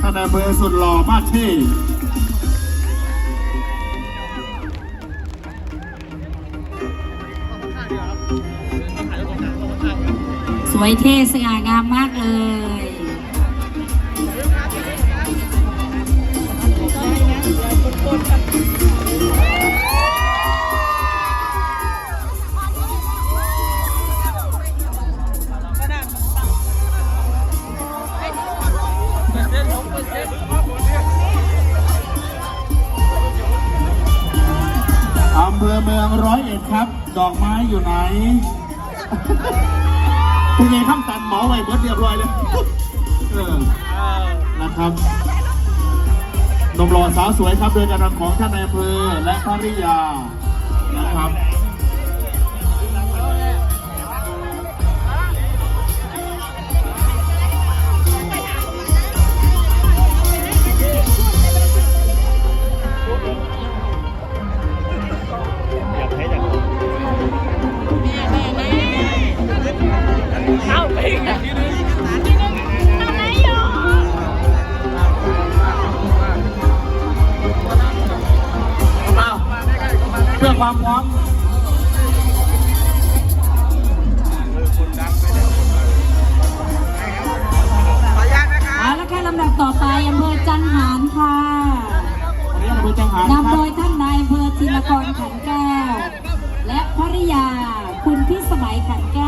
ท่านนายอำเภอสุดหล่อมากท่สวยเท่สง่างามมากเลยำเภอเมืองร้อยเอ็ดครับ ดอกไม้อยู่ไหนคุณยายข้ามตันหมอไว้เบิดเรียบร้อยเลยเออนะครับนมหล่อสาวสวยครับโดยการนำของท่านนายอำเภอและภริยานะครับ พื่อความพร้อมเอาละค่ะลำดับต่อไปอำเภอจันหารค่ะวันนี้อำเภอจังหารครันำโดบยท่านนายอำเภอธินกรขันแก้ว และภริยาคุณพิสมัยขันแก้ว